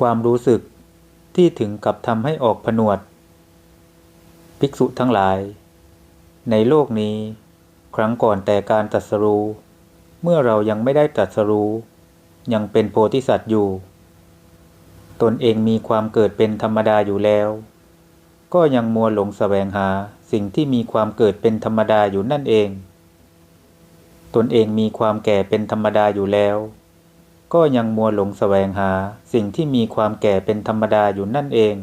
ความรู้สึกที่ถึงกับทำให้ออกผนวด ภิกษุทั้งหลาย ในโลกนี้ ครั้งก่อนแต่การตรัสรู้ เมื่อเรายังไม่ได้ตรัสรู้ ยังเป็นโพธิสัตว์อยู่ ตนเองมีความเกิดเป็นธรรมดาอยู่แล้ว ก็ยังมัวหลงแสวงหาสิ่งที่มีความเกิดเป็นธรรมดาอยู่นั่นเอง ตนเองมีความแก่เป็นธรรมดาอยู่แล้ว ก็ยังมัวหลงแสวงหาสิ่งที่มีความแก่เป็นธรรมดาอยู่นั่นเอง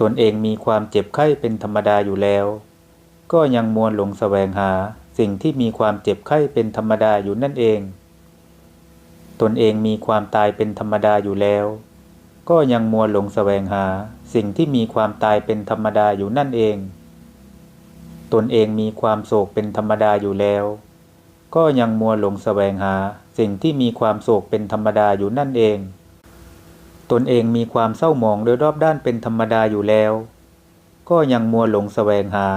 ตนเองมีความเจ็บไข้เป็นธรรมดาอยู่แล้ว ก็ยังมัวหลงแสวงหาสิ่งที่มีความเจ็บไข้เป็นธรรมดาอยู่นั่นเอง ตนเองมีความตายเป็นธรรมดาอยู่แล้ว ก็ยังมัวหลงแสวงหาสิ่งที่มีความตายเป็นธรรมดาอยู่นั่นเอง ตนเองมีความโศกเป็นธรรมดาอยู่แล้ว ก็ยังมัวหลงแสวงหา สิ่งที่มีความโศกเป็นธรรมดาอยู่นั่นเอง ตนเองมีความเศร้าหมองโดยรอบด้านเป็นธรรมดาอยู่แล้ว ก็ยังมัวหลงแสวงหา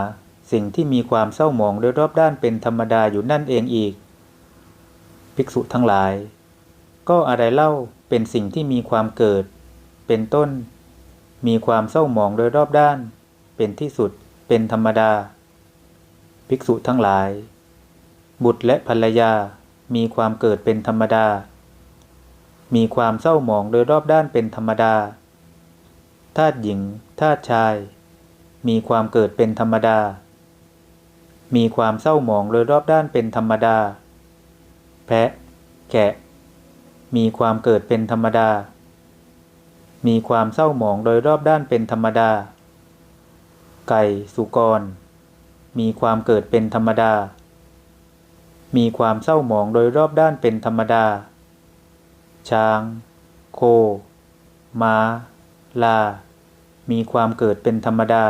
สิ่งที่มีความเศร้าหมองโดยรอบด้านเป็นธรรมดาอยู่นั่นเองอีก ภิกษุทั้งหลาย ก็อะไรเล่าเป็นสิ่งที่มีความเกิด เป็นต้น มีความเศร้าหมองโดยรอบด้าน เป็นที่สุด เป็นธรรมดา ภิกษุทั้งหลาย บุตรและภรรยา มีความเกิดเป็นธรรมดา มีความเศร้าหมองโดยรอบด้านเป็นธรรมดาทาตุหญิงทาตุชาย มีความเกิดเป็นธรรมดา มีความเศร้าหมองโดยรอบด้านเป็นธรรมดา แพะ แกะ มีความเกิดเป็นธรรมดา มีความเศร้าหมองโดยรอบด้านเป็นธรรมดา ไก่ สุกร มีความเกิดเป็นธรรมดา มีความเศร้าหมองโดยรอบด้านเป็นธรรมดา ช้าง โค ม้า ลา มีความเกิดเป็นธรรมดา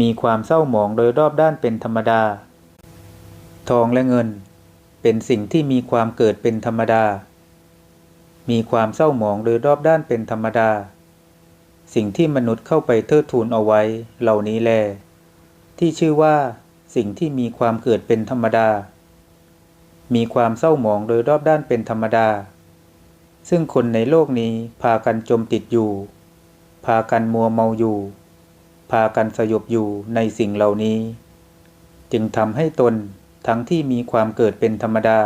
มีความเศร้าหมองโดยรอบด้านเป็นธรรมดา ทองและเงิน เป็นสิ่งที่มีความเกิดเป็นธรรมดา มีความเศร้าหมองโดยรอบด้านเป็นธรรมดา สิ่งที่มนุษย์เข้าไปเทิดทูนเอาไว้เหล่านี้แล ที่ชื่อว่า สิ่งที่มีความเกิดเป็นธรรมดา มีความเศร้าหมองโดยรอบด้านเป็นธรรมดา ซึ่งคนในโลกนี้พากันจมติดอยู่ พากันมัวเมาอยู่ พากันสยบอยู่ในสิ่งเหล่านี้ จึงทำให้ตนทั้งที่มีความเกิดเป็นธรรมดา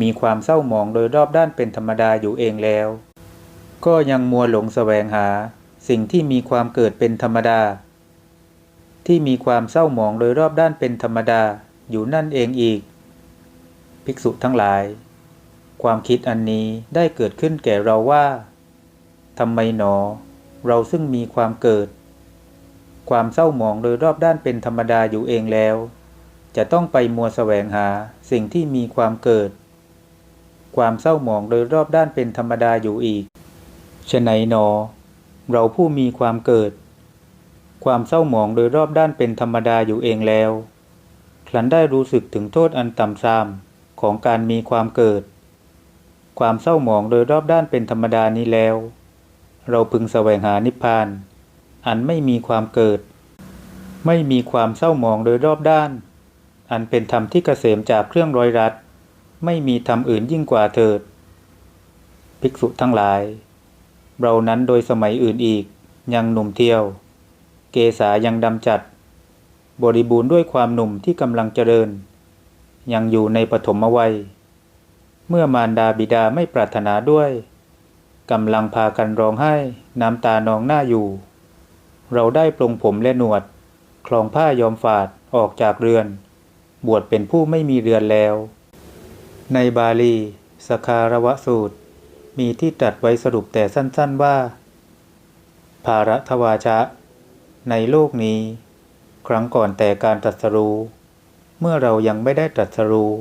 มีความเศร้าหมองโดยรอบด้านเป็นธรรมดาอยู่เองแล้ว ก็ยังมัวหลงแสวงหา สิ่งที่มีความเกิดเป็นธรรมดา ที่มีความเศร้าหมองโดยรอบด้านเป็นธรรมดาอยู่นั่นเองอีก ภิกษุทั้งหลาย ความคิดอันนี้ได้เกิดขึ้นแก่เราว่าทำไมหนอ เราซึ่งมีความเกิด ความเศร้าหมองโดยรอบด้านเป็นธรรมดาอยู่เองแล้ว จะต้องไปมัวแสวงหาสิ่งที่มีความเกิด ความเศร้าหมองโดยรอบด้านเป็นธรรมดาอยู่อีกฉะไหนหนอ เราผู้มีความเกิด ความเศร้าหมองโดยรอบด้านเป็นธรรมดาอยู่เองแล้วครันได้รู้สึกถึงโทษอันต่ำทรามของการมีความเกิด ความเศร้าหมองโดยรอบด้านเป็นธรรมดานี้แล้ว เราพึงแสวงหานิพพาน อันไม่มีความเกิด ไม่มีความเศร้าหมองโดยรอบด้าน อันเป็นธรรมที่เกษมจากเครื่องร้อยรัด ไม่มีธรรมอื่นยิ่งกว่าเถิด ภิกษุทั้งหลาย เรานั้นโดยสมัยอื่นอีกยังหนุ่มเที่ยว เกษายังดำจัด บริบูรณ์ด้วยความหนุ่มที่กำลังเจริญ ยังอยู่ในปฐมวัย เมื่อมารดาบิดาไม่ปรารถนาด้วยกำลังพากันร้องไห้น้ำตานองหน้าอยู่ เราได้ปลงผมและหนวด คลองผ้ายอมฝาดออกจากเรือน บวชเป็นผู้ไม่มีเรือนแล้ว ในบาลี สคารวสูตร มีที่ตรัสไว้สรุปแต่สั้นๆว่า ภารัทวาชะ ในโลกนี้ ครั้งก่อนแต่การตรัสรู้ เมื่อเรายังไม่ได้ตรัสรู้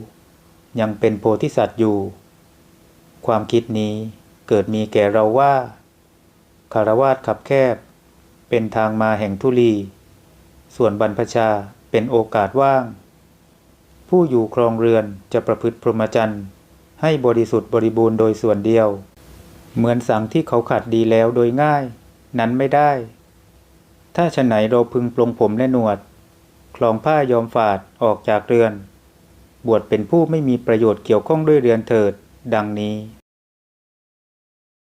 ยังเป็นโพธิสัตว์อยู่ ความคิดนี้เกิดมีแก่เราว่าคารวาสขับแคบ เป็นทางมาแห่งทุลี ส่วนบรรพชาเป็นโอกาสว่าง ผู้อยู่ครองเรือนจะประพฤติพรหมจรรย์ให้บริสุทธิ์บริบูรณ์โดยส่วนเดียว เหมือนสังที่เขาขัดดีแล้วโดยง่าย นั้นไม่ได้ ถ้าฉนไหนเราพึงปลงผมและหนวด คลองผ้ายอมฝาดออกจากเรือน บวชเป็นผู้ไม่มีประโยชน์เกี่ยวข้องด้วยเรือนเถิด ดังนี้